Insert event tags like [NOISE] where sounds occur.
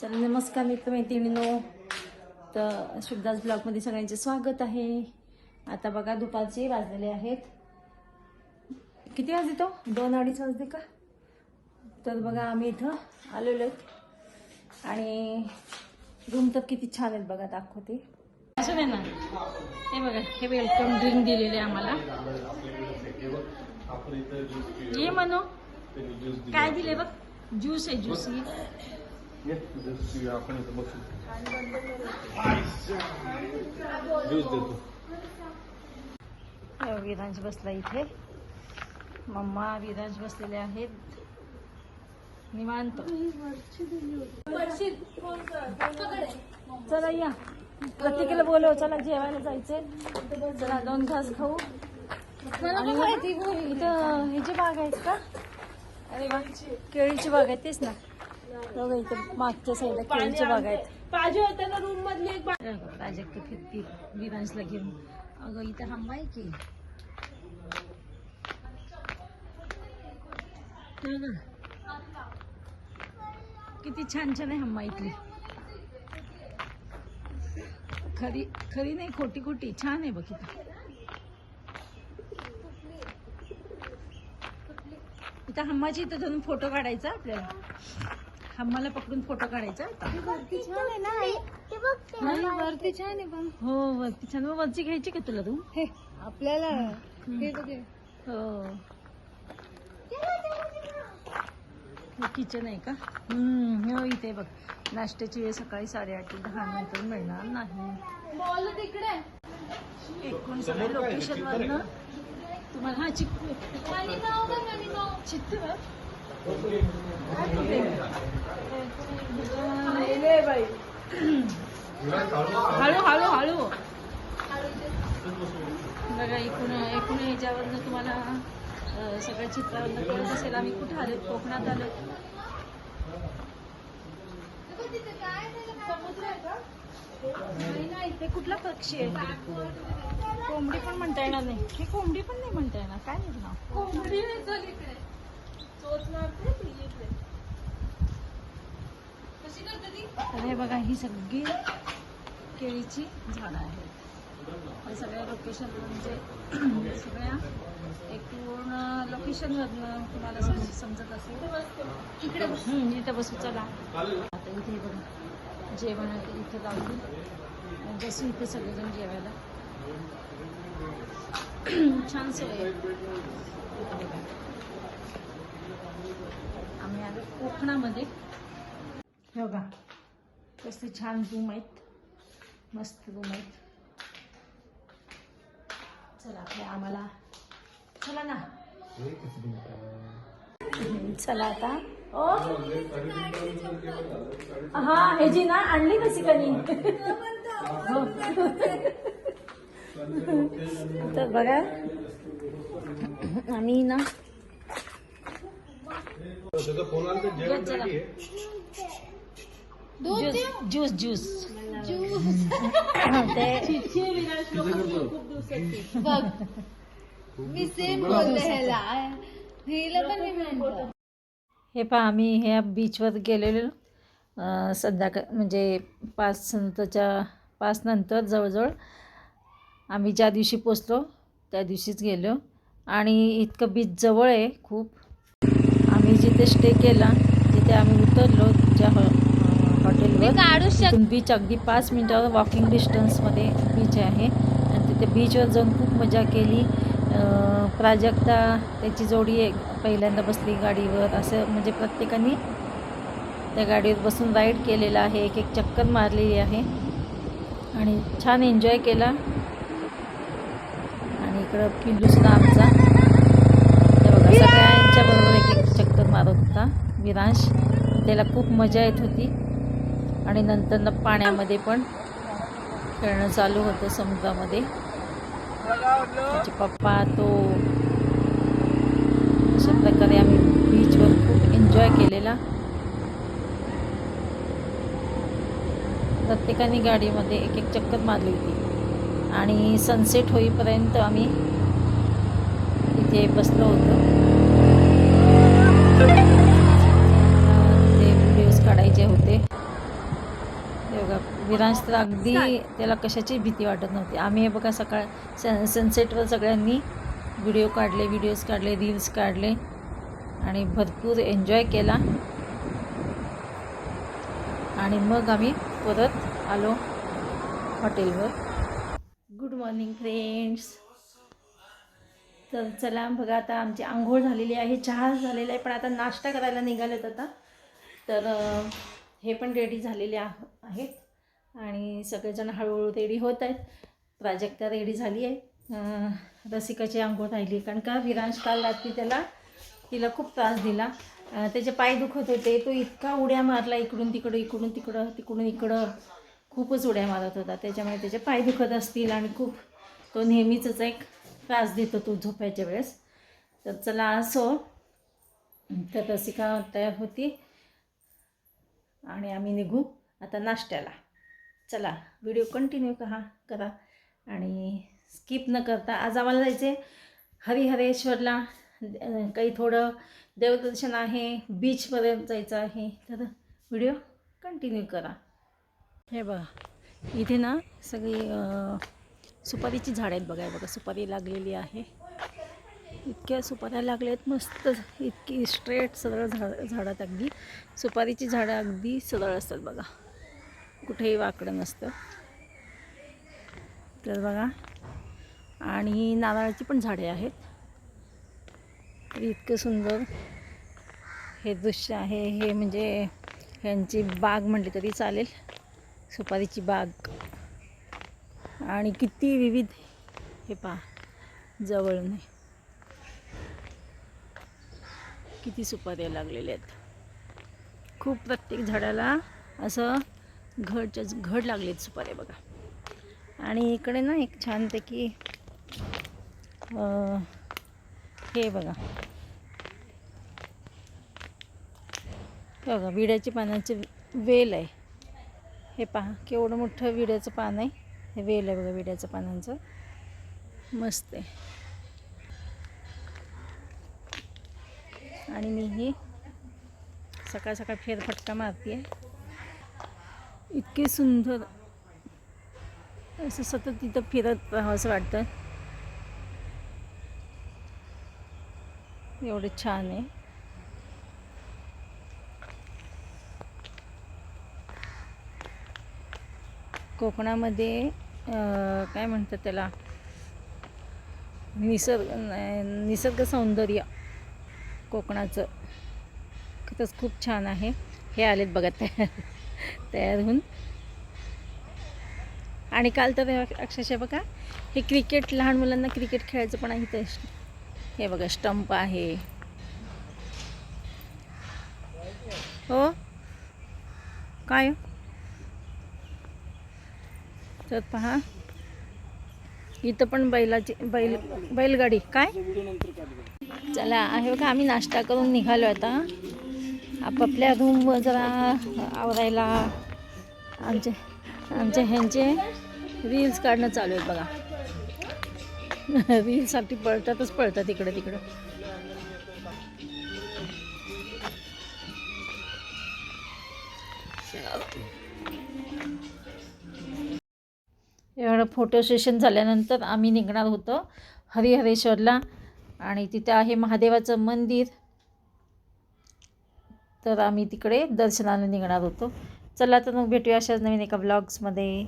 चल नमस्कार मित्र मैत्रिणीनो तर शुभदास ब्लॉगमध्ये सगळ्यांचे स्वागत आहे. आता बघा दुपारचे वाजलेले आहेत. किती वाजले तो? दोन अडीच वाजले का? तर बघा आम्ही इथं आलेलो आहेत. आणि रूम तर किती छान आहेत बघा दाखवते. असं नाही ना. हे बघा हे वेलकम ड्रिंक दिलेले आम्हाला. ये म्हणू. काय दिले बघ? ज्यूस आहे ज्यूस आपण इथं बघू ज्यूस देतो विरांश बसला इथे. मम्मा वेदांश बसलेले आहेत. निवांत. चला या. प्रत्येकाला बोलव चला जेवायला जायचे चला दोन घास खाऊ. इथं ह्याची बाग आहेत का? अरे वा केळीची बाग आहे तेच ना. बघा इथं मागच्या साईडला केळीची बाग आहेत. पाहिजे ना रूम मधली एक प्राजक्त फिरती. विरांशला घेऊन. अगं इथं हंबा आहे. की. किती छान छान आहे हम्मा इथली खरी खरी नाही खोटी खोटी. छान आहे बघ इथं. इथं हम्माची इथं धरून फोटो काढायचा आपल्याला. हम्माला पकडून फोटो काढायचा नाही वरती छान आहे पण. हो वरती छान. मग वरची घ्यायची का तुला तू? हे आपल्याला. हे बघ हे. हो. किचन आहे का? हम्म हो इथे बघ. नाश्त्याची वेळ सकाळी साडेआठ ते दहा नंतर मिळणार नाही. मॉल तिकडे. एकूण सगळे लोकेशन वरनं तुम्हाला हा चिक्कू आणि नाव बघ आणि नाव. चित्तू हळू हळू हळू. बघा एकूण एकूण ह्याच्यावरनं तुम्हाला सगळ्या चित्रावरनं कळत असेल आम्ही कुठे आलो कोकणात आलो. नाही ते कुठला पक्षी आहे? कोंबडी पण म्हणता येणार नाही. हे कोंबडी पण नाही म्हणता येणार. काय नाव? कोंबडी हे बघा ही सगळी केळीची झाडं आहेत. हे सगळ्या लोकेशन म्हणजे [CLEARS THROAT] सगळ्या एकूण लोकेशनवरनं तुम्हाला सम समजत असेल. इकडे इथं बसू चला. आता इथे बघा. जेवण आहे इथं लावून बसू इथे सगळेजण जेवायला. [CLEARS THROAT] छान सोय. आम्ही आलो कोकणामध्ये. हे बघा. कसले छान रूम आहेत. मस्त रूम आहेत चला आपल्या आम्हाला चला ना. चला आता. ओ. हा हे जी ना आणली कशी कनी हो. तर बघा आम्ही ना ज्यूस ज्यूस ज्यूस. ते बघ मी सेम बोलते ह्याला हिला पण मी म्हणतो हे पहा आम्ही ह्या बीचवर गेलेलो. अं, संध्याकाळ म्हणजे पाच नंतरच्या पाच नंतर जवळजवळ आम्ही ज्या दिवशी पोचलो त्या दिवशीच गेलो. आणि इतकं बीच जवळ आहे खूप. आम्ही जिथे स्टे केला तिथे आम्ही उतरलो ज्या हॉ हॉटेलवर. बीच अगदी पाच मिनिटावर वॉकिंग डिस्टन्समध्ये बीच आहे. आणि तिथे बीचवर जाऊन खूप मजा केली. प्राजक्ता त्याची जोडी एक पहिल्यांदा बसली गाडीवर. असं म्हणजे प्रत्येकाने त्या गाडीवर बसून राईड केलेला आहे. एक एक चक्कर मारलेली आहे. आणि छान एन्जॉय केला. आणि इकडं पिल्लूसुद्धा आमचा. बघा सगळ्यांच्या बरोबर एक एक चक्कर मारत होता. विरांश त्याला खूप मजा येत होती. आणि नंतर पाण्यामध्ये पण खेळणं चालू होतं समुद्रामध्ये. त्याचे पप्पा तो अशा प्रकारे आम्ही बीचवर खूप एन्जॉय केलेला. प्रत्येकाने गाडीमध्ये एक एक चक्कर मारली होती. आणि सनसेट होईपर्यंत आम्ही इथे बसलो होतो. विरांश तर अगदी त्याला कशाची भीती वाटत नव्हती. आम्ही हे बघा सकाळ सन सनसेटवर सगळ्यांनी व्हिडिओ काढले व्हिडिओज काढले रील्स काढले आणि भरपूर एन्जॉय केला. आणि मग आम्ही परत आलो हॉटेलवर. गुड मॉर्निंग फ्रेंड्स तर चला बघा आता आमची आंघोळ झालेली आहे चहा झालेला आहे पण आता नाश्ता करायला निघालेत आता. तर हे पण रेडी झालेले आह- आहेत आणि सगळेजण हळूहळू रेडी होत आहेत. प्राजक्ता रेडी झाली आहे. रसिकाची आंघोळ राहिली कारण का? विरांश काल रात्री त्याला तिला खूप त्रास दिला. त्याचे पाय दुखत होते. तो इतका उड्या मारला इकडून तिकडं इकडून तिकडं तिकडून इकडं. खूपच उड्या मारत होता. त्याच्यामुळे त्याचे पाय दुखत असतील आणि खूप तो नेहमीच एक त्रास देतो तो झोपायच्या वेळेस. तर चला असो. तर रसिका तयार होती. आणि आम्ही निघू. आता नाश्त्याला. चला व्हिडिओ कंटिन्यू कहा करा. आणि स्किप न करता आज आम्हाला जायचे आहे हरिहरेश्वरला काही थोडं देवदर्शन आहे बीचपर्यंत जायचं आहे. तर व्हिडिओ कंटिन्यू करा. हे बघा इथे ना सगळी सुपारीची झाडं आहेत बघा बघा सुपारी लागलेली आहे. इतक्या सुपाऱ्या लागल्या आहेत मस्त इतकी स्ट्रेट सरळ झाड झाडात अगदी सुपारीची झाडं अगदी सरळ असतात बघा. कुठेही वाकडं नसतं. तर बघा. आणि नारळाची पण झाडे आहेत. तर इतकं सुंदर हे दृश्य आहे. हे म्हणजे ह्यांची बाग म्हटली तरी चालेल. सुपारीची बाग. आणि किती विविध हे पहा. जवळून किती सुपाऱ्या लागलेल्या आहेत. खूप प्रत्येक झाडाला असं घडच्या घड लागलेत सुपारे बघा. आणि इकडे ना एक छानपैकी हे बघा. बघा विड्याची पानांचे वेल आहे. हे पहा केवढं मोठं विड्याचं पान आहे. हे वेल आहे बघा विड्याचं पानांचं. मस्त आहे. आणि मी ही सकाळ सकाळ फेरफटका मारते आहे इतके सुंदर असं सतत तिथं फिरत राहावं असं वाटतं एवढं छान आहे. कोकणामध्ये काय म्हणतात त्याला? निसर्ग निसर्ग सौंदर्य कोकणाचं. खरंच खूप छान आहे. हे आलेत बघा तयार तयार होऊन. आणि काल तर अक्षरशः बघा हे क्रिकेट लहान मुलांना क्रिकेट खेळायचं पण आहे इथं. हे बघा स्टंप आहे. हो? काय हो? तर पहा. इथं पण बैलाची बैल बैलगाडी. काय? चला आहे बघा आम्ही नाश्ता करून निघालो आता. आपापल्या रूम जरा आवरायला आमचे आमच्या ह्यांचे रील्स काढणं चालू आहे बघा. [LAUGHS] रील्ससाठी पळतातच पळतात इकडं तिकडं. एवढं फोटो सेशन झाल्यानंतर आम्ही निघणार होतो हरिहरेश्वरला आणि तिथे आहे महादेवाचं मंदिर. तर आम्ही तिकडे दर्शनाला निघणार होतो. चला तर मग भेटूया अशाच नवीन एका ब्लॉग्समध्ये